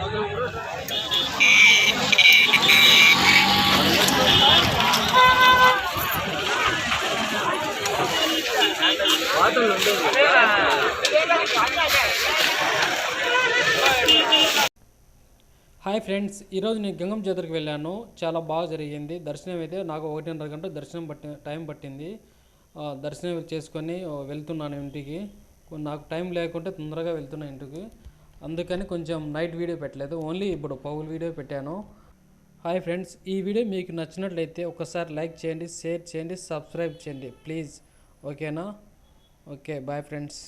Hi friends ఈరోజు నేను గంగం జాతరకు వెళ్ళాను. చాలా బాగా జరిగింది. దర్శనం అయితే నాకు ఒకటిన్నర గంట దర్శనం పట్టి టైం పట్టింది. దర్శనం చేసుకొని వెళ్తున్నాను ఇంటికి. నాకు టైం లేకుంటే తొందరగా వెళ్తున్నా ఇంటికి. అందుకని కొంచెం నైట్ వీడియో పెట్టలేదు. ఓన్లీ ఇప్పుడు పౌల్ వీడియో పెట్టాను. హాయ్ ఫ్రెండ్స్ ఈ వీడియో మీకు నచ్చినట్లయితే ఒకసారి లైక్ చేయండి షేర్ చేయండి సబ్స్క్రైబ్ చేయండి ప్లీజ్ ఓకేనా ఓకే బాయ్ ఫ్రెండ్స్